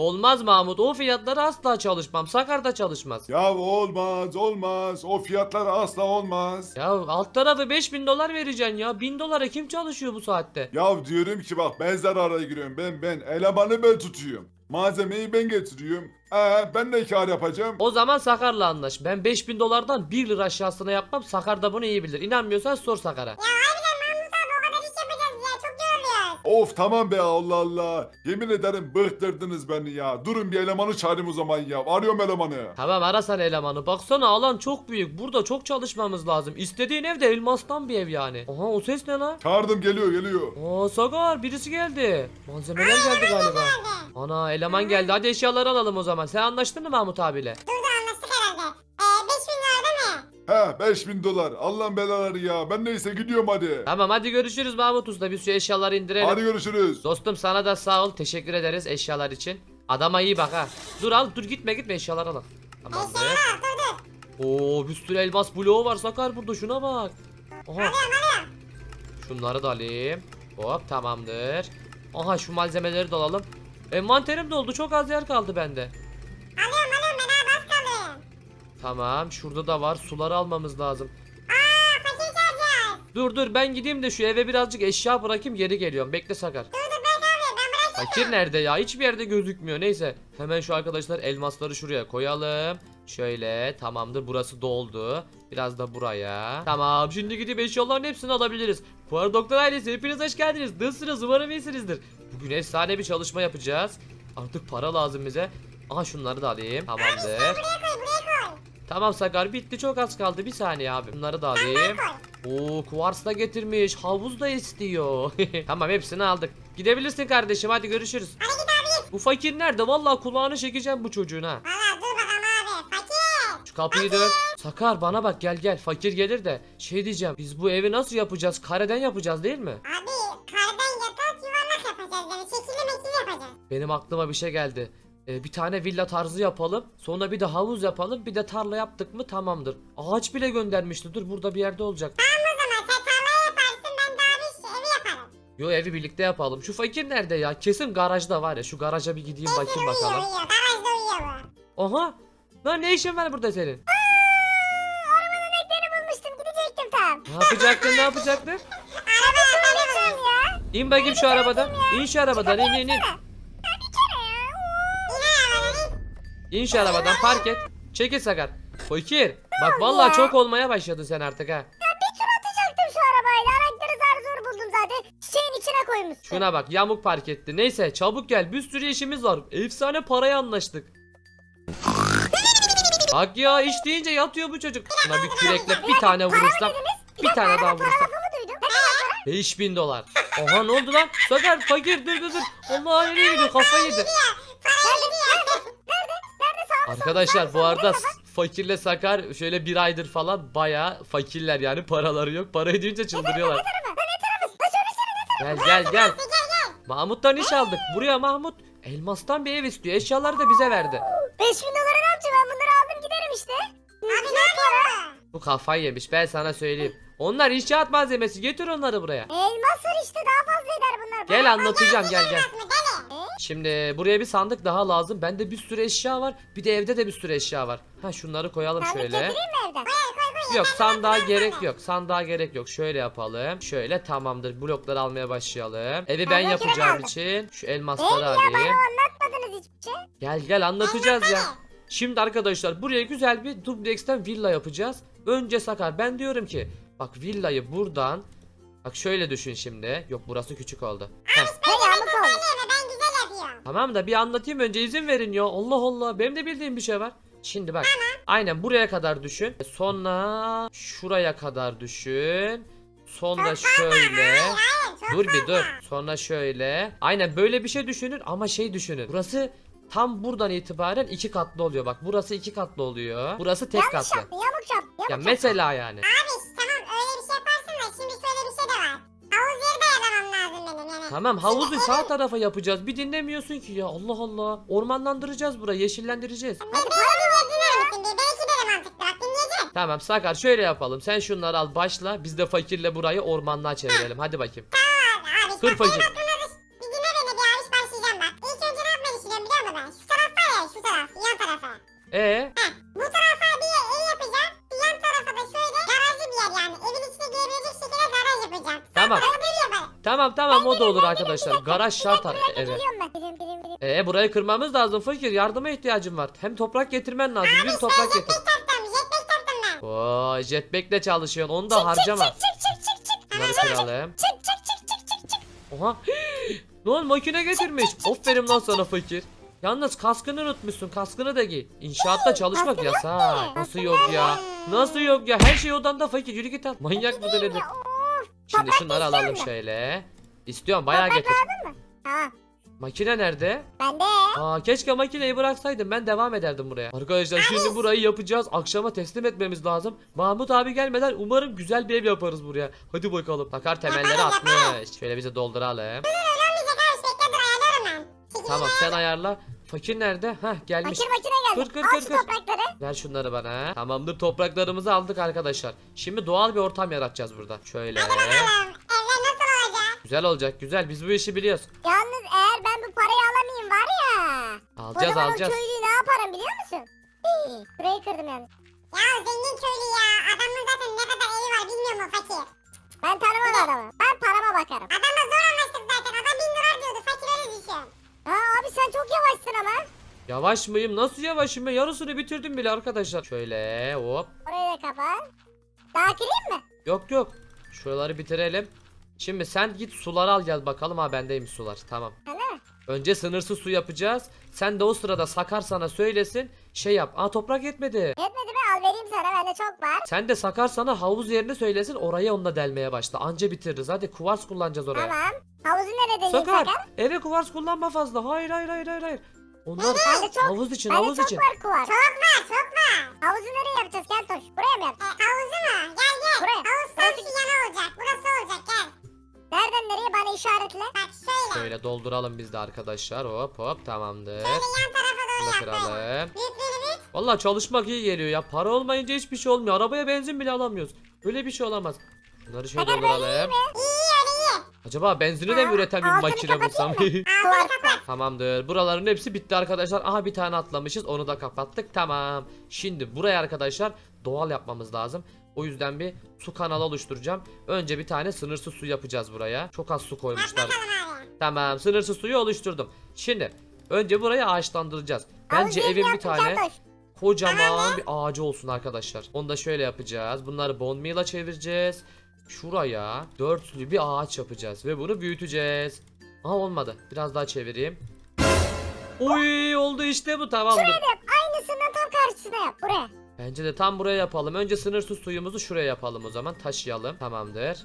Olmaz Mahmut o fiyatlara asla çalışmam. Sakar'da çalışmaz. Ya olmaz olmaz. O fiyatlar asla olmaz. Ya alt tarafı 5000 dolar vereceksin ya. 1000 dolara kim çalışıyor bu saatte? Ya diyorum ki bak ben zarara giriyorum. Ben ben elemanı ben tutuyorum. Malzemeyi ben getiriyorum. Ee ben de kar yapacağım. O zaman Sakar'la anlaş. Ben 5000 dolardan 1 lira aşağısına yapmam. Sakar da bunu iyi bilir. İnanmıyorsan sor Sakar'a. Ya Of tamam be Allah Allah. Yemin ederim bıktırdınız beni ya. Durun bir elemanı çağırayım o zaman ya. Arıyorum elemanı. Tamam ara sen elemanı. Baksana alan çok büyük. Burada çok çalışmamız lazım. İstediğin ev de elmastan bir ev yani. Aha o ses ne lan? Çağırdım geliyor geliyor. Aa Sakar birisi geldi. Malzemeler geldi galiba. Ana eleman geldi. Hadi eşyaları alalım o zaman. Sen anlaştın mı Mahmut abiyle? Dur da anlaştık herhalde. Ee 5000 lira He 5000 dolar. Allah'ın belaları ya. Ben neyse gidiyorum hadi. Tamam hadi görüşürüz Mahmut Usta. Biz şu eşyaları indirelim. Hadi görüşürüz. Dostum sana da sağ ol. Teşekkür ederiz eşyalar için. Adama iyi bak ha. Dur al dur gitme gitme eşyalar al. Tamamdır. Eşyaları al dur dur. Oo bir sürü elmas bloğu var Sakar burada şuna bak. Aha. Alıyorum alıyorum. Şunları da alayım. Hop tamamdır. Aha şu malzemeleri de alalım. Envanterim doldu çok az yer kaldı bende. Tamam şurada da var suları almamız lazım. Aa fakir çağıracağız. Dur dur ben gideyim de şu eve birazcık eşya bırakayım geri geliyorum. Bekle Sakar. Dur dur ben abi ben bırakayım. Fakir nerede ya? Hiçbir yerde gözükmüyor. Neyse. Hemen şu arkadaşlar elmasları şuraya koyalım. Şöyle tamamdır burası doldu. Biraz da buraya. Tamam şimdi gidip eşyaların hepsini alabiliriz. Fuar Doktor ailesi hepiniz hoş geldiniz. Nasılsınız umarım iyisinizdir. Bugün efsane bir çalışma yapacağız. Artık para lazım bize. Aha şunları da alayım. Tamamdır. Buraya koy buraya koy. Tamam Sakar bitti çok az kaldı. Bir saniye abi. Bunları da alayım. Oo kuvars da getirmiş. Havuz da istiyor. tamam hepsini aldık. Gidebilirsin kardeşim hadi görüşürüz. Hadi git abi. Bu fakir nerede? Vallahi kulağını çekeceğim bu çocuğun ha. Valla dur bakalım abi. Fakir. Şu kapıyı dön. Sakar bana bak gel gel. Fakir gelir de şey diyeceğim. Biz bu evi nasıl yapacağız? Kareden yapacağız değil mi? Abi kardan yatak yuvarlak yapacağız yani şekilli mekili yapacağız. Benim aklıma bir şey geldi. Ee, bir tane villa tarzı yapalım. Sonra bir de havuz yapalım. Bir de tarla yaptık mı tamamdır. Ağaç bile göndermişti. Dur burada bir yerde olacak. O zaman sen tarlayı yaparsın ben de abi evi yaparım. Yo evi birlikte yapalım. Şu fakir nerede ya? Kesin garajda var ya. Şu garaja bir gideyim bakayım Uyuyor bakalım. uyuyor. Garajda uyuyor bu. Aha. Lan ne işin var burada senin? Arabanın eklerini bulmuştum gidecektim tam. Ne yapacaktın ne yapacaktın? Araba kullanacağım ya. İn bakayım şu arabadan. İn şu arabadan in in in. Bir kere ya. Yine arabanın İn şu arabadan park et. Çekil Sakar. Fakir. Bak vallahi ya? çok olmaya başladın sen artık ha. bir tur atacaktım şu arabayla. Anahtarı zar zor buldum zaten. Çiçeğin içine koymuşsun. Şuna bak yamuk park etti. Neyse çabuk gel bir sürü işimiz var. Efsane paraya anlaştık. Bak ya iş deyince yatıyor bu çocuk. Şuna bir kürekle bir tane vurursam. Bir tane daha vurursam. Lafımı duydum. Ne kadar para? 5000 dolar. Oha ne oldu lan? Sakar fakir dur dur dur. Allah nereye gidiyor kafayı yedi. Arkadaşlar bu arada fakirle Sakar şöyle bir aydır falan baya fakirler yani paraları yok. Parayı duyunca çıldırıyorlar. Gel gel gel. Mahmut'tan iş aldık. Buraya Mahmut elmastan bir ev istiyor. Eşyaları da bize verdi. 5000 dolara ne yapacağım ben bunları aldım giderim işte. Abi ne para? Bu kafayı yemiş ben sana söyleyeyim. Onlar inşaat malzemesi getir onları buraya. Elmas var işte daha fazla eder bunlar. Gel anlatacağım gel gel. Şimdi buraya bir sandık daha lazım. Bende bir sürü eşya var. Bir de evde de bir sürü eşya var. Ha şunları koyalım Sandık şöyle. getireyim mi evden? Koy koy koy. Yok sandığa gerek yok. Sandığa gerek yok. Şöyle yapalım. Şöyle tamamdır. Blokları almaya başlayalım. Evi ben Tamam, yapacağım için şu Ev elmasları ya bana alayım. anlatmadınız hiçbir şey. Gel gel anlatacağız ya. Şimdi arkadaşlar buraya güzel bir dubleksten villa yapacağız. Önce Sakar ben diyorum ki bak villayı buradan bak şöyle düşün şimdi. Yok burası küçük oldu. Heh, Ne koy. Söyleme ben güzel yapıyorum. tamam da bir anlatayım önce izin verin ya. Allah Allah benim de bildiğim bir şey var. Şimdi bak aynen buraya kadar düşün. Sonra şuraya kadar düşün. Sonra şöyle. Hayır çok Dur bir fazla. dur. Sonra şöyle. Aynen böyle bir şey düşünün ama şey düşünün. Burası tam buradan itibaren iki katlı oluyor. Bak burası iki katlı oluyor. Burası tek Yanlış katlı. yaptın yamuk. Yamuk Ya yaptın. mesela yani. Abi Tamam havuzu sağ tarafa yapacağız. Bir dinlemiyorsun ki ya. Allah Allah. Ormanlandıracağız burayı. Yeşillendireceğiz. Hadi belki de mantıklı. Tamam Sakar şöyle yapalım. Sen şunları al başla. Biz de fakirle burayı ormanlığa çevirelim. Hadi bakayım. Abi, abi Kır fakir. Tamam tamam o da olur arkadaşlar. Garaj şart ar- eve. Geliyorum ben. Geliyorum geliyorum geliyorum. E burayı kırmamız lazım fakir. Yardıma ihtiyacım var. Hem toprak getirmen lazım. Yürü toprak getir. Vay jetpack'le çalışıyorsun. Onu da harcama. Çık çık. Bunları kıralım. Oha. Lan makine getirmiş. Aferin lan sana fakir. Yalnız kaskını unutmuşsun. Kaskını da giy. İnşaatta çalışmak yasak. Nasıl yok ya? Nasıl yok ya? Her şey odanda fakir. Yürü git al. Manyak mıdır nedir? Şimdi Toprak şunları istiyor alalım musun? şöyle. İstiyorum bayağı Toprak getir. mı? Tamam. Makine nerede? Bende. Aa keşke makineyi bıraksaydım ben devam ederdim buraya. Arkadaşlar şimdi burayı yapacağız. Akşama teslim etmemiz lazım. Mahmut abi gelmeden umarım güzel bir ev yaparız buraya. Hadi bakalım. Takar temelleri atmış. Şöyle bize dolduralım. Olmayacak abi dur ben. Tamam sen ayarla. Fakir nerede? Heh gelmiş. Fakir makine geldi. Kır, kır, Al kır, şu kır. toprakları. Ver şunları bana. Tamamdır topraklarımızı aldık arkadaşlar. Şimdi doğal bir ortam yaratacağız burada. Şöyle. bakalım. Evler nasıl olacak? Güzel olacak güzel. Biz bu işi biliyoruz. Yalnız eğer ben bu parayı alamayayım var ya. Alacağız o zaman alacağız. o köylüyü ne yaparım biliyor musun? Hii, Burayı kırdım yalnız. Ya zengin köylü ya. Adamın zaten ne kadar evi var bilmiyor mu fakir? Ben tanımam adamı. Ben parama bakarım. Adamla zor anlaştık zaten. Adam bin dolar diyordu. Fakir öyle düşün. Ha abi sen çok yavaşsın ama. Yavaş mıyım? Nasıl yavaşım ben? Yarısını bitirdim bile arkadaşlar. Şöyle hop. Orayı da kapat. Daha kırayım mı? Yok yok. Şuraları bitirelim. Şimdi sen git suları al gel bakalım. Ha bendeymiş sular. Tamam. Sana mı? Önce sınırsız su yapacağız. Sen de o sırada Sakar sana söylesin. Şey yap. Aa toprak yetmedi. Yetmedi mi? Al vereyim sana. Bende çok var. Sen de Sakar sana havuz yerini söylesin. Orayı onunla delmeye başla. Anca bitiririz. Hadi kuvars kullanacağız oraya. Tamam. Havuzu nerede Sakar, Sakar? eve kuvars kullanma fazla. Hayır hayır hayır hayır hayır. Onlar Bende çok, havuz için havuz çok için. var kuvar. Çok var çok var. Havuzu nereye yapacağız? Gel Toş. Buraya mı E, yapacağız? havuzu mu? Gel gel. Buraya. Havuz tam şu yana olacak. Burası olacak gel. Nereden nereye? Bana işaretle. Bak şöyle. Şöyle dolduralım biz de arkadaşlar. Hop hop tamamdır. Şöyle yan tarafa doğru Bunu yap böyle. kıralım. Büyüklüğünü büyük. Vallahi çalışmak iyi geliyor ya. Para olmayınca hiçbir şey olmuyor. Arabaya benzin bile alamıyoruz. Öyle bir şey olamaz. Bunları şöyle Sakar böyle iyi dolduralım. mi? İyi. Acaba benzini de mi üreten bir makine bulsam? Tamamdır. Buraların hepsi bitti arkadaşlar. Aha bir tane atlamışız. Onu da kapattık. Tamam. Şimdi buraya arkadaşlar doğal yapmamız lazım. O yüzden bir su kanalı oluşturacağım. Önce bir tane sınırsız su yapacağız buraya. Çok az su koymuşlar. Tamam sınırsız suyu oluşturdum. Şimdi önce burayı ağaçlandıracağız. Bence evin bir tane kocaman bir ağacı olsun arkadaşlar. Onu da şöyle yapacağız. Bunları bone meal'a çevireceğiz. Şuraya dörtlü bir ağaç yapacağız ve bunu büyüteceğiz. Aa olmadı. Biraz daha çevireyim. Oy oldu işte bu tamamdır. Şuraya yap. Aynısından tam karşısına yap. Buraya. Bence de tam buraya yapalım. Önce sınırsız suyumuzu şuraya yapalım o zaman. Taşıyalım. Tamamdır.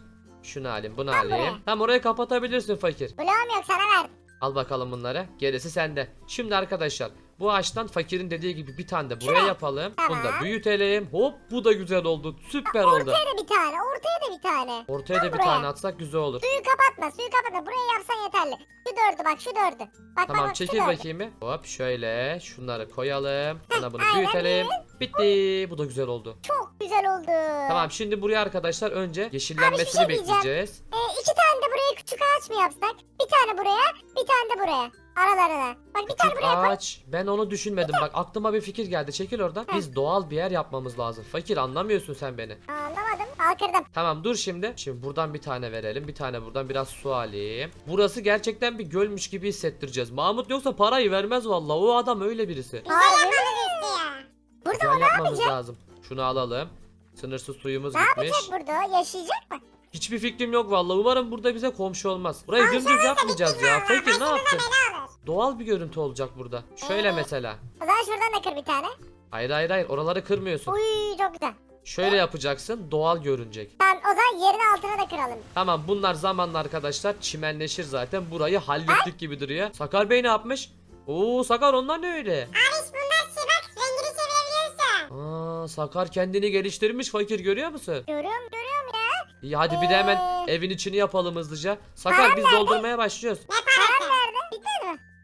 Şunu alayım, bunu Tam alayım. buraya. Tam orayı kapatabilirsin fakir. Bloğum yok sana verdim. Al bakalım bunları. Gerisi sende. Şimdi arkadaşlar bu ağaçtan fakirin dediği gibi bir tane de buraya yapalım. Bunu da Tamam. büyütelim. Hop bu da güzel oldu. Süper oldu. Ortaya da bir tane. Ortaya da bir tane. Ortaya da bir buraya. tane atsak güzel olur. Suyu kapatma. Suyu kapatma. Burayı yapsan yeterli. Şu dördü bak şu dördü. Bak Tamam bak çekil bakayım bir. Hop şöyle şunları koyalım. Sonra bunu aynen büyütelim. Bitti. Bu da güzel oldu. Çok güzel oldu. Tamam şimdi buraya arkadaşlar önce Abi, bir yeşillenmesini şey bekleyeceğiz. Ee, iki tane de buraya küçük ağaç mı yapsak? Bir tane buraya, bir tane de buraya. Aralarına. Bak bir tane Küçük buraya koy. ağaç. Ben onu düşünmedim. Bak aklıma bir fikir geldi. Çekil oradan. Biz doğal bir yer yapmamız lazım. Fakir anlamıyorsun sen beni. Aa, Anlamadım. Al kırdım. Tamam dur şimdi. Şimdi buradan bir tane verelim. Bir tane buradan biraz su alayım. Burası gerçekten bir gölmüş gibi hissettireceğiz. Mahmut yoksa parayı vermez vallahi. O adam öyle birisi. Güzel Hayır. yapmamızı istiyor. Burada Güzel yapmamız yapacak? lazım. Şunu alalım. Sınırsız suyumuz Ne bitmiş. yapacak burada? o? Yaşayacak mı? Hiçbir fikrim yok vallahi. Umarım burada bize komşu olmaz. Burayı dümdüz yapmayacağız ya. Fakir ne yaptın? Olur? Doğal bir görüntü olacak burada. Şöyle mesela. O zaman şuradan da kır bir tane. Hayır hayır hayır. Oraları kırmıyorsun. Uy çok güzel. Şöyle yapacaksın. Doğal görünecek. Tamam o zaman yerin altına da kıralım. Tamam bunlar zamanla arkadaşlar çimenleşir zaten. Burayı hallettik gibi duruyor. Sakar Bey ne yapmış? Oo Sakar onlar ne öyle? Abi bunlar şey bak rengini çevirebiliyorsun. Aa Sakar kendini geliştirmiş fakir görüyor musun? Görüyorum görüyorum ya. İyi hadi bir de hemen Ee? evin içini yapalım hızlıca. Sakar biz doldurmaya başlıyoruz. Ne parası?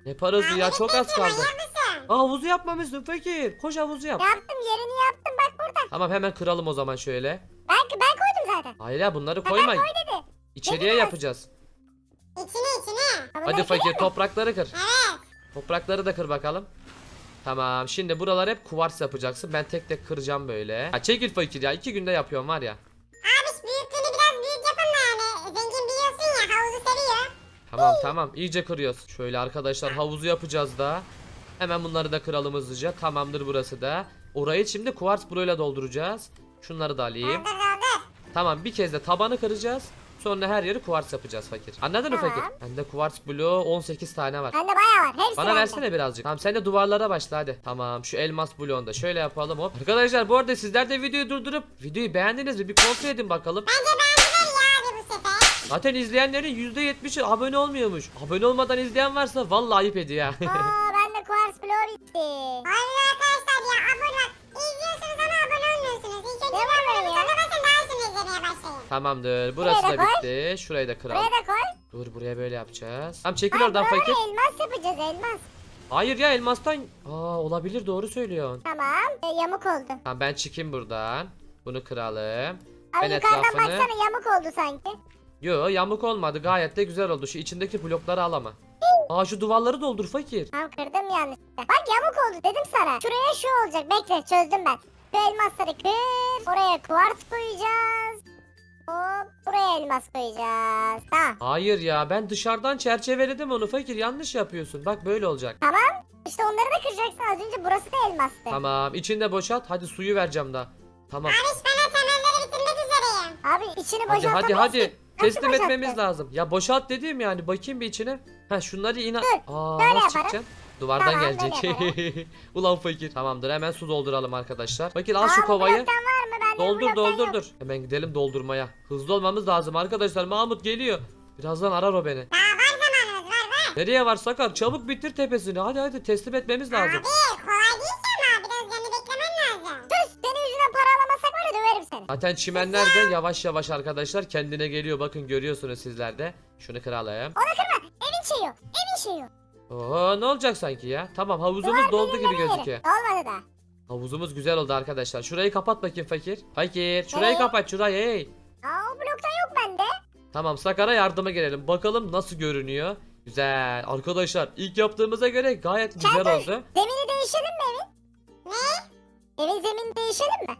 Ne parası ya çok az kaldı. Aa havuzu yapmamışsın fakir. Koş havuzu yap. Yaptım yerini yaptım bak burada. Tamam hemen kıralım o zaman şöyle. Ben, ben koydum zaten. Hayır ya bunları koyma. koy dedi. İçeriye yapacağız. İçine içine. Ha, bunları Hadi fakir toprakları kır. Evet. Toprakları da kır bakalım. Tamam şimdi buralar hep kuvars yapacaksın. Ben tek tek kıracağım böyle. Ha, çekil fakir ya. iki günde yapıyorum var ya. Abi Tamam tamam iyice kırıyoruz. Şöyle arkadaşlar havuzu yapacağız da. Hemen bunları da kıralım hızlıca. Tamamdır burası da. Orayı şimdi kuvars bloğuyla dolduracağız. Şunları da alayım. Tamam bir kez de tabanı kıracağız. Sonra her yeri kuvars yapacağız fakir. Anladın mı Tamam. fakir? Bende kuvars bloğu 18 tane var. Bende bayağı var. Hepsi Bana bende. versene birazcık. Tamam sen de duvarlara başla hadi. Tamam şu elmas bloğunu da şöyle yapalım hop. Arkadaşlar bu arada sizler de videoyu durdurup videoyu beğendiniz mi? Bir kontrol edin bakalım. Bence beğendiler Zaten izleyenlerin %70'i abone olmuyormuş. Abone olmadan izleyen varsa vallahi ayıp ediyor ya. Aa bende kuvars bloğu bitti. Hayır arkadaşlar ya abone. İzliyorsunuz ama abone olmuyorsunuz. İlk önce abone olun sonra basın daha sonra izlemeye başlayın. Tamamdır. Burası Buraya da da koy. bitti. Şurayı da kıralım. Buraya da koy. Dur buraya böyle yapacağız. Tamam çekil Hayır, oradan buralara fakir. elmas yapacağız elmas. Hayır ya elmastan. Aa olabilir doğru söylüyorsun. Tamam. E, yamuk oldu. Tamam ben çıkayım buradan. Bunu kıralım. Abi Ben yukarıdan etrafını- baksana yamuk oldu sanki. Yo yamuk olmadı gayet de güzel oldu. Şu içindeki blokları al ama. Aa şu duvarları doldur fakir. Tamam kırdım yanlışlıkla. Bak yamuk oldu dedim sana. Şuraya şu olacak. Bekle çözdüm ben. Şu elmasları kır. Oraya kuvars koyacağız. Hop buraya elmas koyacağız. Tamam. Hayır ya ben dışarıdan çerçeveledim onu fakir yanlış yapıyorsun. Bak böyle olacak. Tamam. İşte onları da kıracaksın. Az önce burası da elmastı. Tamam içinde boşalt hadi suyu vereceğim daha. Tamam. Abiş ben temelleri bitirmek üzereyim. Abi içini Hadi boşaltamazsın. hadi hadi. Teslim etmemiz boşalttın? lazım. Ya boşalt dediğim yani bakayım bir içine. Ha şunları. Dur, Aa böyle nasıl yaparım. çıkacaksın? Duvardan Tamam, gelecek. Ulan fakir. Tamamdır hemen su dolduralım arkadaşlar. Fakir al Aa, şu bu kovayı. bloktan var mı? Bende bu Doldur bloktan doldur yok. dur. Hemen gidelim doldurmaya. Hızlı olmamız lazım arkadaşlar. Mahmut geliyor. Birazdan arar o beni. Daha var zamanımız var var. Nereye var Sakar? Çabuk bitir tepesini. Hadi hadi teslim etmemiz lazım. Abi Zaten çimenler de yavaş yavaş arkadaşlar kendine geliyor. Bakın görüyorsunuz sizler de. Şunu kıralım. Onu kırma. Evin şeyi yok. Evin şeyi yok. Oo ne olacak sanki ya? Tamam havuzumuz Duvar doldu gibi gözüküyor. yeri. Olmadı da. Havuzumuz güzel oldu arkadaşlar. Şurayı kapat bakayım fakir. Fakir şurayı Nereye? kapat şurayı hey. Aa o bloktan yok bende. Tamam Sakar'a yardıma gelelim. Bakalım nasıl görünüyor. Güzel. Arkadaşlar ilk yaptığımıza göre gayet güzel oldu. Zemini değişelim mi evin? Ne? Evin zemini değişelim mi?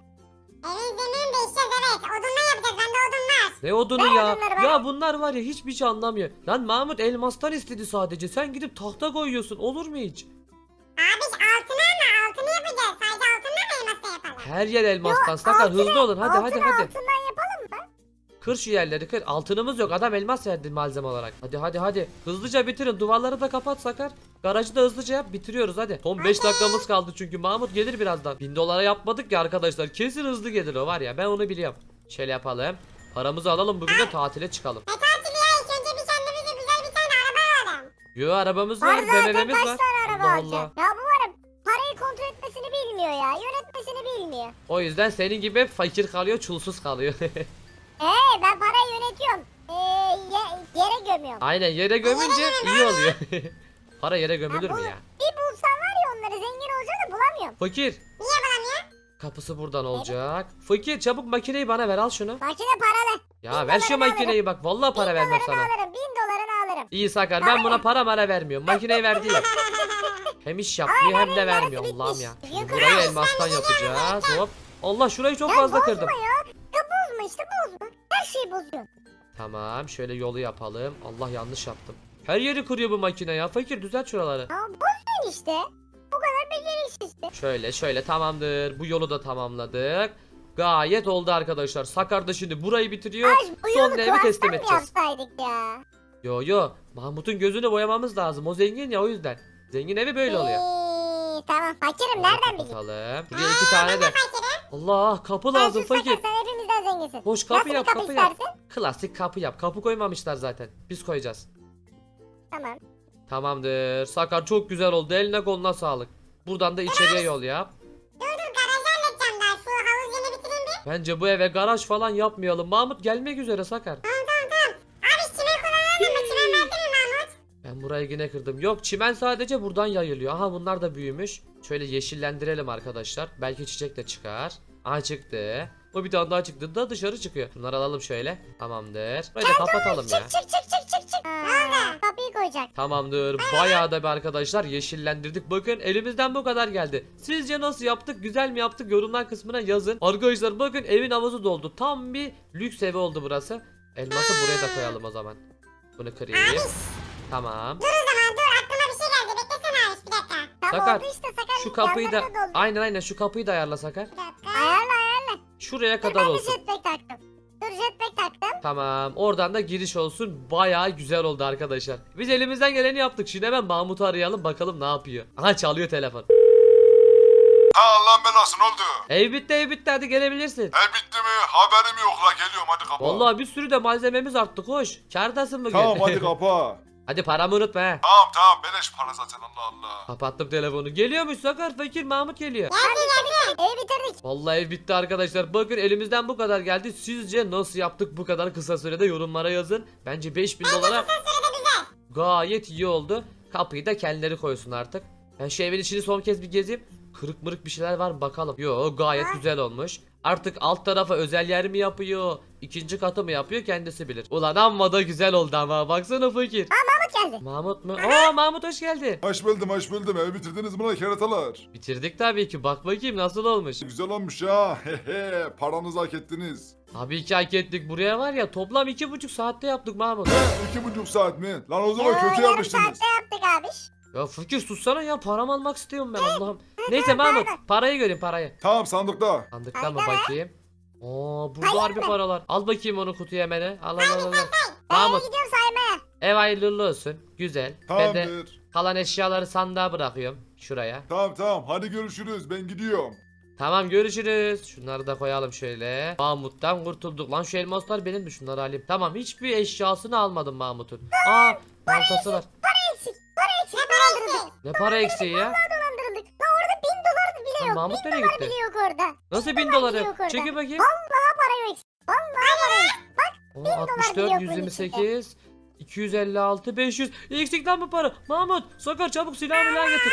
Evin zeminini değişeceğiz evet. Odunla yapacağız bende odun var. Ne odunu Ver ya? odunları. Ya bunlar var ya hiçbir şey anlamıyor. Lan Mahmut elmastan istedi sadece. Sen gidip tahta koyuyorsun. Olur mu hiç? Abiş altına ama altını yapacağız. Sadece altından mı elmasla yapalım? Her yer elmastan. Sakar hızlı olun. Hadi hadi Altını hadi. altından yapalım mı? Kır şu yerleri kır. Altınımız yok. Adam elmas verdi malzeme olarak. Hadi hadi hadi. Hızlıca bitirin. Duvarları da kapat Sakar. Garajı da hızlıca yap. Bitiriyoruz hadi. Son 5 dakikamız kaldı çünkü Mahmut gelir birazdan. 1000 dolara yapmadık ya arkadaşlar. Kesin hızlı gelir o var ya. Ben onu biliyorum. Şöyle yapalım. Paramızı alalım bugün de tatile çıkalım. Ne tatili ya ilk önce bir kendimize güzel bir tane araba alalım. Yo arabamız Var var. zaten kaç var. tane araba? Allah. Ya bu var parayı kontrol etmesini bilmiyor ya. Yönetmesini bilmiyor. O yüzden senin gibi fakir kalıyor, çulsuz kalıyor. Ee ben parayı yönetiyorum. Ee, ye- yere gömüyorum. Aynen yere gömünce iyi oluyor. Para yere gömülür Ya mü ya? Bir bulsam var ya onları zengin olacağım da bulamıyorum. Fakir. Niye bulamıyor? Kapısı buradan olacak. Fakir çabuk makineyi bana ver al şunu. Makine paralı. Ya Bin ver şu dolarını makineyi bak. Vallahi para vermem dolarını sana. alırım. Bin dolarını alırım. İyi Sakar ben buna para mara vermiyorum. Makineyi ver diye. Hem iş yapmıyor hem de vermiyor. Allah'ım ya. Şimdi burayı elmastan yapacağız. Hop. Allah şurayı çok Ya fazla bozma kırdım. ya. Ya bozma işte bozma. Her şeyi bozuyor. Tamam şöyle yolu yapalım. Allah yanlış yaptım. Her yeri kırıyor bu makine ya. Fakir düzelt şuraları. Ya bozmayın işte. Bu kadar beceriksizdi. Şöyle şöyle tamamdır. Bu yolu da tamamladık. Gayet oldu arkadaşlar. Sakar da şimdi burayı bitiriyor. Ay bu yolu Sonra evi teslim mı edeceğiz. yapsaydık ya? Yo yo. Mahmut'un gözünü boyamamız lazım. O zengin ya o yüzden. Zengin evi böyle oluyor. İyi, tamam fakirim nereden bileyim? Kapatalım. Buraya iki tane de. Allah kapı lazım fakir. fakir, Sen hepimizden zenginsin. Hoş kapı Nasıl yap kapı kapı yap. istersin? Klasik kapı yap. Kapı koymamışlar zaten. Biz koyacağız. Tamam. Tamamdır. Sakar çok güzel oldu. Eline koluna sağlık. Buradan da içeriye yol yap. Dur dur garajı halledeceğim daha. Şu havuz yeni bitireyim bir. Bence bu eve garaj falan yapmayalım. Mahmut gelmek üzere Sakar. Abi çimen kullanalım mı? Çimen verdin mi Mahmut? Ben burayı yine kırdım. Yok çimen sadece buradan yayılıyor. Aha bunlar da büyümüş. Şöyle yeşillendirelim arkadaşlar. Belki çiçek de çıkar. Aha çıktı. O bir tane daha çıktı da dışarı çıkıyor. Bunları alalım şöyle. Tamamdır. Burayı da kapatalım ya. Çık çık çık çık çık çık. Aa, koyacak. Tamamdır. Bayağı da bir arkadaşlar yeşillendirdik. Bakın elimizden bu kadar geldi. Sizce nasıl yaptık? Güzel mi yaptık? Yorumlar kısmına yazın. Arkadaşlar bakın evin havuzu doldu. Tam bir lüks evi oldu burası. Elması buraya da koyalım o zaman. Bunu kırayım. Tamam. Dur o zaman dur aklıma bir şey geldi. Beklesene abi bir dakika. Tam Sakar, oldu işte Sakar. Şu kapıyı da yanları doldu. aynen aynen şu kapıyı da ayarla Sakar. Bir dakika. Ayarla ayarla. Şuraya Dur kadar ben de olsun. jetpack taktım. Dur jetpack taktım. Tamam. Oradan da giriş olsun. Bayağı güzel oldu arkadaşlar. Biz elimizden geleni yaptık. Şimdi hemen Mahmut'u arayalım bakalım ne yapıyor. Aha çalıyor telefon. Ha Allah'ın belası ne oldu? Ev bitti ev bitti hadi gelebilirsin. E bitti mi? Haberim yok la geliyorum hadi kapa. Vallahi bir sürü de malzememiz arttı koş. Kârdasın bugün. Tamam hadi kapa. Hadi paramı unutma he. Tamam tamam beleş para zaten Allah Allah. Kapattım telefonu. Geliyormuş Sakar Fakir Mahmut geliyor. Gelsin gelsin. Evi bitirdik. Vallahi ev bitti arkadaşlar. Bakın elimizden bu kadar geldi. Sizce nasıl yaptık bu kadar kısa sürede yorumlara yazın. Bence 5000 dolara gayet iyi oldu. Kapıyı da kendileri koysun artık. Ben şu evin içini son kez bir gezeyim. Kırık mırık bir şeyler var mı bakalım. Yo gayet güzel olmuş. Artık alt tarafa özel yer mi yapıyor? İkinci katı mı yapıyor kendisi bilir. Ulan amma da güzel oldu ama baksana fakir. Mahmut geldi. Mahmut mu? Oo Mahmut hoş geldin. Hoş buldum hoş buldum evi bitirdiniz mi lan keratalar? Bitirdik tabii ki. Bak bakayım nasıl olmuş. Güzel olmuş ha. Hehe paranızı hak ettiniz. Tabii ki hak ettik. Buraya var ya toplam iki buçuk saatte yaptık Mahmut. Ne? İki buçuk saat mi? Lan o zaman Yo, kötü yarım yapmışsınız. saatte yaptık abiş. Ya fakir sussana ya param almak istiyorum ben Allah'ım. Neyse Mahmut parayı göreyim parayı. Tamam sandıkta. Sandıkta mı bakayım? Oo burada var bir paralar. Al bakayım onu kutuya hemen. Al al al al. Mahmut Ben gidiyorum saymaya. ev hayırlı olsun. Güzel. Ben de Tamamdır. kalan eşyaları sandığa bırakıyorum. Şuraya. Tamam tamam hadi görüşürüz ben gidiyorum. Tamam görüşürüz. Şunları da koyalım şöyle. Mahmut'tan kurtulduk. Lan şu elmaslar benim mi? Şunları alayım. Tamam hiçbir eşyasını almadım Mahmut'un. Aa baltası var. Eksik. Para eksik. Ne para eksiği ya? Dolandırıldık. Lan yok. Mahmut nereye Bin dolar gitti? bile yok orada. Nasıl bin doları? yok. Çekin bakayım. Vallahi para yok. Vallahi para yok. Oo, dolar 64, bile yok bunun 128, 256, 500. Eksik lan bu para. Mahmut, Sakar çabuk silah milah getir.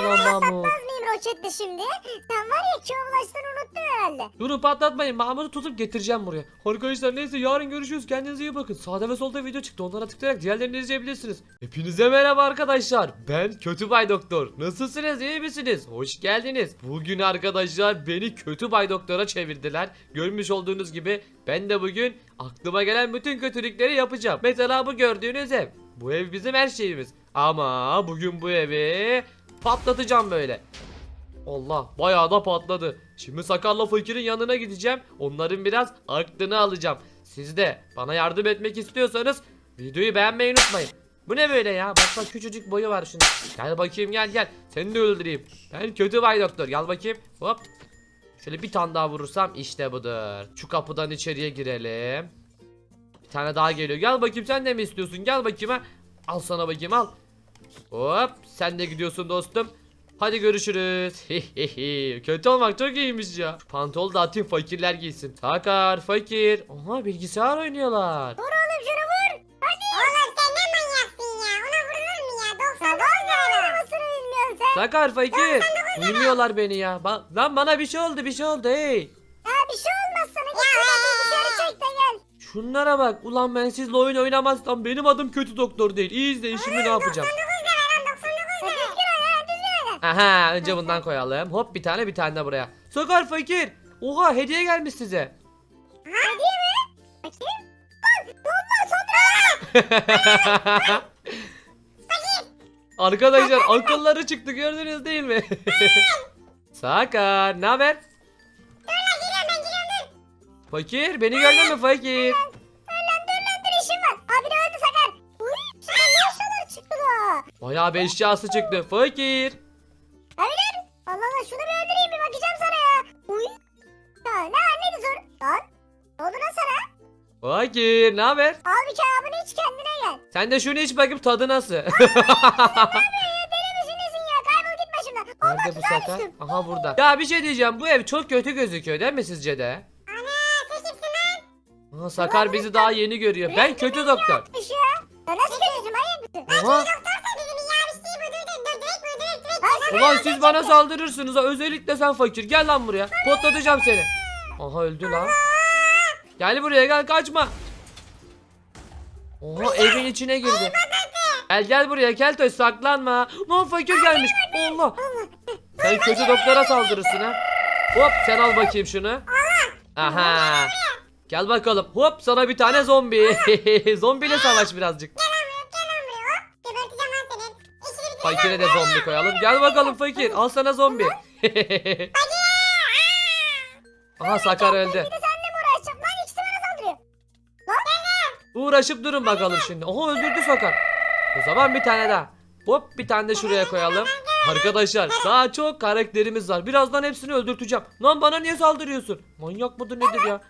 Ulan Mahmut. mıyım roketle şimdi? Sen var ya Q-Flash'tan unuttun herhalde. Durun patlatmayın. Mahmut'u tutup getireceğim buraya. Arkadaşlar neyse yarın görüşürüz. Kendinize iyi bakın. Sağda ve solda video çıktı. Onlara tıklayarak diğerlerini izleyebilirsiniz. Hepinize merhaba arkadaşlar. Ben Kötü Bay Doktor. Nasılsınız? iyi misiniz? Hoş geldiniz. Bugün arkadaşlar beni Kötü Bay Doktor'a çevirdiler. Görmüş olduğunuz gibi ben de bugün aklıma gelen bütün kötülükleri yapacağım. Mesela bu gördüğünüz ev. Bu ev bizim her şeyimiz. Ama bugün bu evi patlatacağım böyle. Allah bayağı da patladı. Şimdi Sakarla Fakir'in yanına gideceğim. Onların biraz aklını alacağım. Siz de bana yardım etmek istiyorsanız videoyu beğenmeyi unutmayın. Bu ne böyle ya? Bak bak küçücük boyu var şunun. Gel bakayım gel gel. Seni de öldüreyim. Ben kötü bay doktor. Gel bakayım. Hop. Şöyle bir tane daha vurursam işte budur. Şu kapıdan içeriye girelim. Bir tane daha geliyor. Gel bakayım sen de mi istiyorsun? Gel bakayım ha. Al sana bakayım al. Hop sen de gidiyorsun dostum. Hadi görüşürüz. Kötü olmak çok iyiymiş ya. Şu Pantol da atayım fakirler giysin. Sakar fakir. Aha bilgisayar oynuyorlar. Vur oğlum şunu vur. Oğlum sen ne manyaksın ya? Ona vurulur mu ya? 99 Sen lira. oynamasını bilmiyorsun sen. Sakar fakir. Duymuyorlar beni ya. Ba- lan bana bir şey oldu bir şey oldu hey. Ya bir şey olmaz sana. Git şuradan bilgisayarı çek de gel. Şunlara bak. Ulan ben sizle oyun oynamazsam benim adım kötü doktor değil. İyi izleyin şimdi ne yapacağım. Ya düzgün oyna düzgün oyna. Aha önce bundan koyalım. Hop bir tane bir tane de buraya. Sakar fakir. Oha hediye gelmiş size. Hediye mi? Bakayım. Bak bomba sonra. Arkadaşlar akılları çıktı gördünüz değil mi? Sakar ne haber? Fakir beni gördün mü fakir? Bayağı bir eşyası çıktı fakir. Dur. Allah Allah şunu bir öldüreyim bir bakacağım sana ya. Uy. Ya ne neydi zor? Lan. Ne oldu lan sana? Fakir ne haber? Al bir. Sen de şunu iç bakayım tadı nasıl? Nerede bu sakar? Aha burada. Ya bir şey diyeceğim bu ev çok kötü gözüküyor değil mi sizce de? Ana sen kimsin lan? Aha, sakar bizi daha yeni görüyor. Ben kötü doktor. Nasıl görüyorsun manyak mısın? Aha. Ulan siz bana saldırırsınız ha. Özellikle sen fakir. Gel lan buraya. Potlatacağım seni. Aha öldü lan. Gel buraya gel kaçma. Oha evin içine girdi. Gel gel buraya Keltoş saklanma. Lan fakir gelmiş. Allah. Sen kötü doktora saldırırsın ha. Hop sen al bakayım şunu. Aha. Gel bakalım. Hop sana bir tane zombi. Zombiyle savaş birazcık. Fakire de zombi koyalım. Gel bakalım fakir. Al sana zombi. Aha Sakar öldü. Uğraşıp durun bakalım şimdi. Oha öldürdü Sakar. O zaman bir tane daha. Hop bir tane de şuraya koyalım. Arkadaşlar daha çok karakterimiz var. Birazdan hepsini öldürteceğim. Lan bana niye saldırıyorsun? Manyak mıdır nedir ya?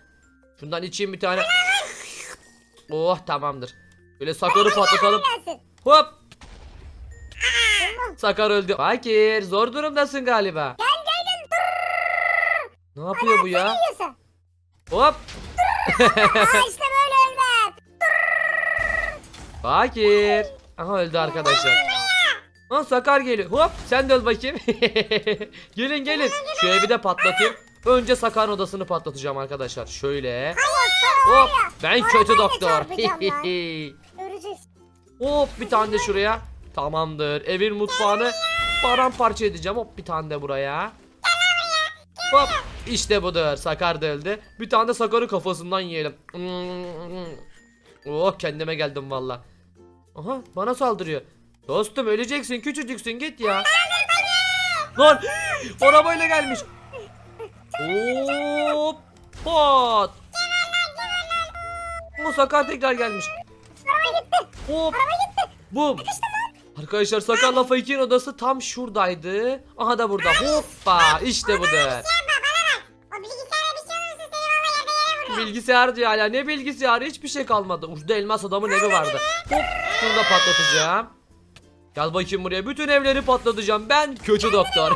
Şundan içeyim bir tane. Oh tamamdır. Böyle Sakar'ı patlatalım. Hop. Sakar öldü. Fakir zor durumdasın galiba. Gel gel. Ne yapıyor bu ya? Hop. Aa işte. Fakir. Aha öldü arkadaşlar. Ha Sakar geliyor. Hop sen de öl bakayım. gelin gelin. Şu evi de patlatayım. Önce Sakar'ın odasını patlatacağım arkadaşlar. Şöyle. Hop ben kötü doktor. lan. Hop bir tane de şuraya. Tamamdır. Evin mutfağını paramparça edeceğim. Hop bir tane de buraya. Hop işte budur. Sakar da öldü. Bir tane de Sakar'ın kafasından yiyelim. Oh kendime geldim valla. Aha bana saldırıyor. Dostum öleceksin küçücüksün git ya. Lan arabayla gelmiş. Hop pat. Sakar tekrar gelmiş. Hop. Bum. Arkadaşlar Sakar'la Fakir'in odası tam şuradaydı. Aha da burada. Hoppa işte budur. Bilgisayar diyor hala. Ne bilgisayarı? Hiçbir şey kalmadı. Uçta elmas adamın evi vardı. Hop şunu da patlatacağım. Gel bakayım buraya. Bütün evleri patlatacağım. Ben kötü doktor.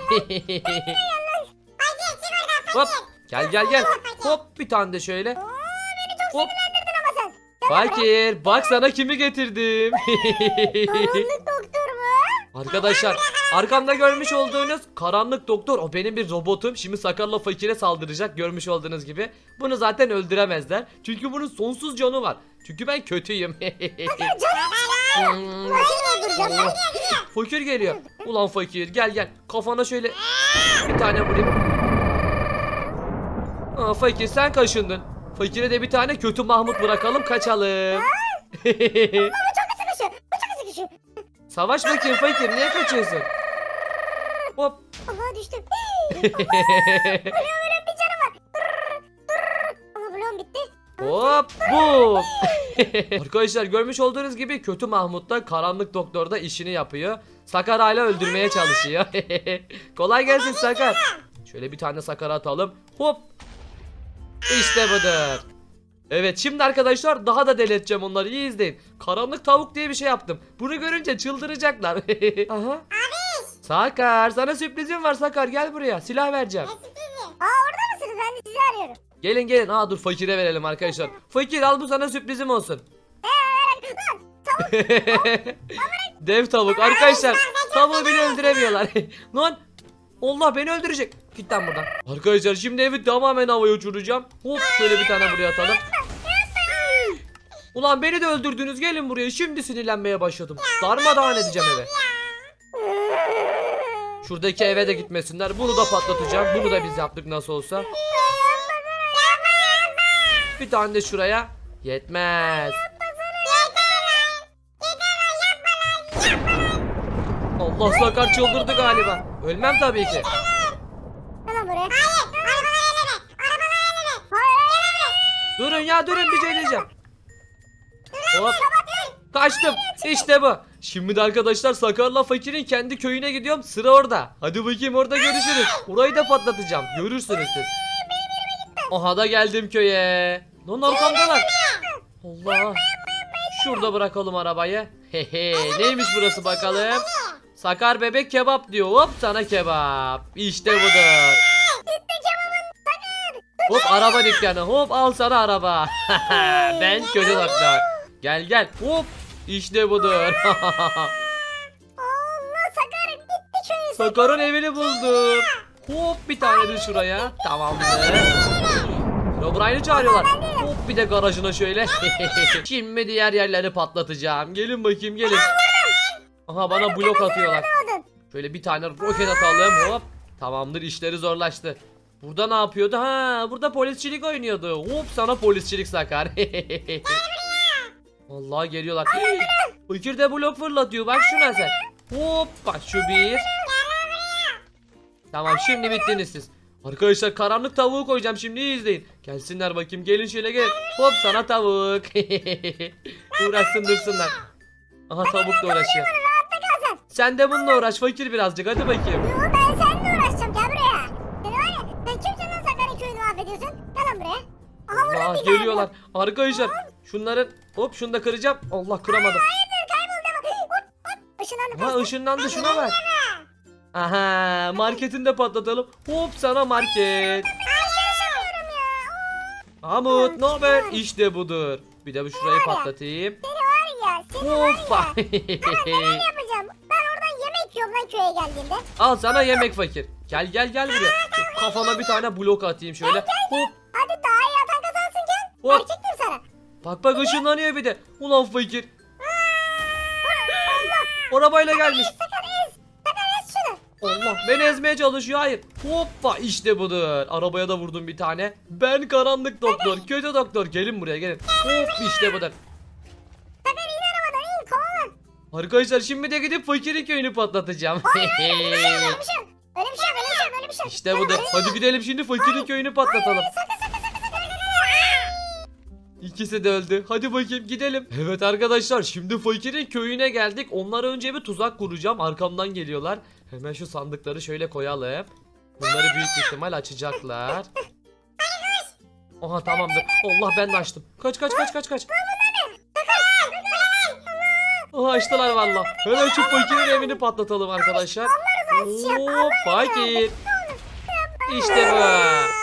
Hop. Gel gel gel. Hop bir tane de şöyle. Hop. Ama sen. Fakir bak sana kimi getirdim. Karanlık doktor mu? Arkadaşlar arkamda görmüş olduğunuz karanlık doktor o benim bir robotum. Şimdi Sakar'la Fakir'e saldıracak görmüş olduğunuz gibi. Bunu zaten öldüremezler. Çünkü bunun sonsuz canı var. Çünkü ben kötüyüm. Allah. Fakir geliyor. Ulan fakir gel gel. Kafana şöyle bir tane vurayım. Aa, fakir sen kaşındın. Fakire de bir tane kötü Mahmut bırakalım kaçalım. Çok. Bu çok. Savaş bakayım fakir niye kaçıyorsun? Hop. Allah düştüm. Hop bu. Arkadaşlar görmüş olduğunuz gibi kötü Mahmut da karanlık doktorda işini yapıyor. Sakar hala öldürmeye çalışıyor. Kolay gelsin Sakar. Şöyle bir tane Sakar atalım. Hop. İşte budur. Evet şimdi arkadaşlar daha da deli edeceğim onları iyi izleyin. Karanlık tavuk diye bir şey yaptım. Bunu görünce çıldıracaklar. Aha. Sakar sana sürprizim var Sakar gel buraya silah vereceğim. Ne sürprizi? Aa orada mısınız? Ben de sizi arıyorum. Gelin gelin. Aa dur fakire verelim arkadaşlar. Fakir al bu sana sürprizim olsun. Dev tavuk arkadaşlar. Tavuğu beni öldüremiyorlar. Lan Allah beni öldürecek. Git lan buradan. Arkadaşlar şimdi evi tamamen havaya uçuracağım. Hop şöyle bir tane buraya atalım. Ulan beni de öldürdünüz. Gelin buraya. Şimdi sinirlenmeye başladım. Darmadağın edeceğim eve. Şuradaki eve de gitmesinler. Bunu da patlatacağım. Bunu da biz yaptık nasıl olsa. Bir tane de şuraya. Yetmez. Allah Sakar çıldırdı galiba. Ölmem tabii ki. Durun ya durun bir şey diyeceğim. Hop. Kaçtım. İşte bu. Şimdi de arkadaşlar Sakar'la Fakir'in kendi köyüne gidiyorum. Sıra orada. Hadi bakayım orada görüşürüz. Orayı da patlatacağım. Görürsünüz siz. Aha da geldim köye. Lan arkamdalar. Allah. Şurada bırakalım arabayı. Hehe. Neymiş burası bakalım. Sakar bebek kebap diyor. Hop sana kebap. İşte budur. Hop araba dükkanı. Hop al sana araba. ben kötü doktor. Gel gel. Hop. İşte budur. Sakar'ın evini buldum. Hop bir tane de şuraya. Tamamdır. Herobrine'i çağırıyorlar. Hop bir de garajına şöyle. Şimdi diğer yerleri patlatacağım. Gelin bakayım gelin. Aha bana blok atıyorlar. Şöyle bir tane roket atalım hop. Tamamdır işleri zorlaştı. Burada ne yapıyordu? Ha burada polisçilik oynuyordu. Hop sana polisçilik sakar. Vallahi geliyorlar. Fakir de blok fırlatıyor. Bak şuna sen. Hop bak şu bir. Tamam şimdi bittiniz siz. Arkadaşlar karanlık tavuğu koyacağım şimdi izleyin. Gelsinler bakayım gelin şöyle gel. Hop sana tavuk. Uğraşsın dursunlar. Aha tavuk da uğraşıyor. Sen. Sen de bununla uğraş fakir birazcık hadi bakayım. Yo ben seninle uğraşacağım gel buraya. Seni var ya sen kimsin lan Sakarya köyünü mahvediyorsun? Gel lan buraya. Aha burada Allah bir geliyorlar. Arkadaşlar şunların hop şunu da kıracağım. Allah kıramadım. Hayırdır kayboldu ama. Hop hop. Işınlandı. Ha ışınlandı şuna bak. Aha marketini de patlatalım. Hop sana market. Ya. Hamut ne haber? İşte budur. Bir de bu şurayı patlatayım. Seni var ya seni var Hoppa. ya. Neler yapacağım? Ben oradan yemek yiyorum lan köye geldiğimde. Al sana yemek fakir. Gel gel gel buraya. Kafana bir tane blok atayım şöyle. Hop. Hadi daha iyi atan kazansın gel. Hop. Erkektim sana. Bak bak ışınlanıyor bir de. Ulan fakir. Arabayla gelmiş. Allah beni ezmeye çalışıyor hayır. Hoppa işte budur. Arabaya da vurdum bir tane. Ben karanlık doktor, kötü doktor. Gelin buraya gelin. Hop işte budur. Sakar in arabadan in kovala. Arkadaşlar şimdi de gidip fakirin köyünü patlatacağım. Öyle bir şey yok. Öyle bir şey yok. Öyle bir şey yok. Öyle bir şey yok. işte budur. Hadi gidelim şimdi fakirin köyünü patlatalım. Sakar sakar. İkisi de öldü. Hadi bakayım gidelim. Evet arkadaşlar şimdi fakirin köyüne geldik. Onlara önce bir tuzak kuracağım. Arkamdan geliyorlar. Hemen şu sandıkları şöyle koyalım. Bunları büyük ihtimal açacaklar. Oha tamamdır. Allah ben de açtım. Kaç kaç kaç kaç kaç. Oha açtılar valla. Hemen şu fakirin evini patlatalım arkadaşlar. Hop fakir. İşte bu.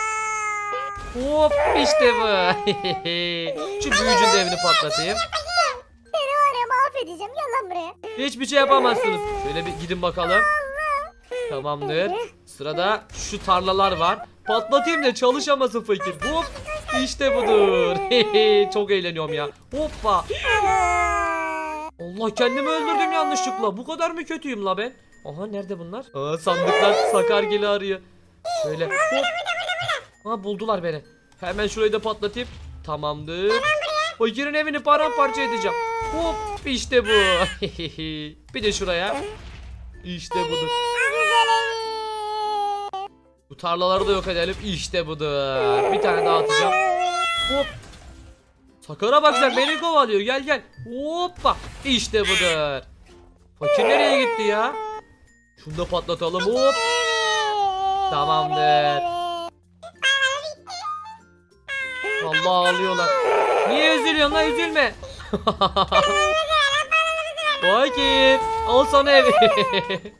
Hop işte bu. Şu büyücünün de evini patlatayım. Seni var ya mahvedeceğim. Gel lan buraya. Hiçbir şey yapamazsınız. Şöyle bir gidin bakalım. Tamamdır. Sırada şu tarlalar var. Patlatayım da çalışamasın fakir. Hop. İşte budur. Çok eğleniyorum ya. Hoppa. Allah kendimi öldürdüm yanlışlıkla. Bu kadar mı kötüyüm la ben? Aha nerede bunlar? Aa sandıklar Sakargil'i arıyor. Şöyle hop. Ha buldular beni. Hemen şurayı da patlatayım. Tamamdır. Fakirin evini paramparça edeceğim. Hop işte bu. bir de şuraya. İşte budur. Bu tarlaları da yok edelim. İşte budur. Bir tane daha atacağım. Hop. Sakara bak sen beni kovalıyor. Gel gel. Hoppa. İşte budur. Fakir nereye gitti ya? Şunu da patlatalım. Hop. Tamamdır. Vallahi ağlıyorlar. Niye üzülüyorsun lan üzülme. Fakir. Al sana evi.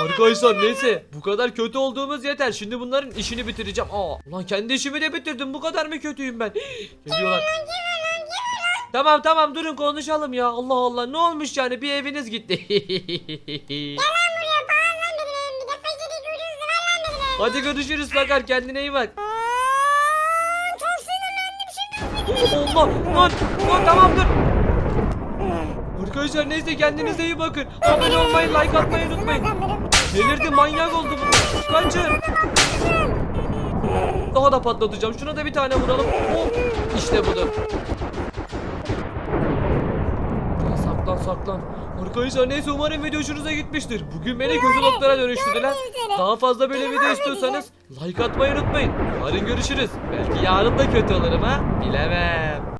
Arkadaşlar neyse bu kadar kötü olduğumuz yeter. Şimdi bunların işini bitireceğim. Aa, ulan kendi işimi de bitirdim. Bu kadar mı kötüyüm ben? Geliyorlar. Tamam tamam durun konuşalım ya. Allah Allah ne olmuş yani bir eviniz gitti. Hadi görüşürüz Sakar kendine iyi bak. Çok sinirlendim şimdi. Allah lan lan tamam dur. Arkadaşlar neyse kendinize iyi bakın. Abone olmayı like atmayı unutmayın. Delirdi manyak oldu bu. Kaçın. Daha da patlatacağım. Şuna da bir tane vuralım. Hop. İşte budur. Saklan saklan. Arkadaşlar neyse umarım video hoşunuza gitmiştir. Bugün beni kötü doktora dönüştürdüler. Daha fazla böyle video istiyorsanız like atmayı unutmayın. Yarın görüşürüz. Belki yarın da kötü olurum ha. Bilemem.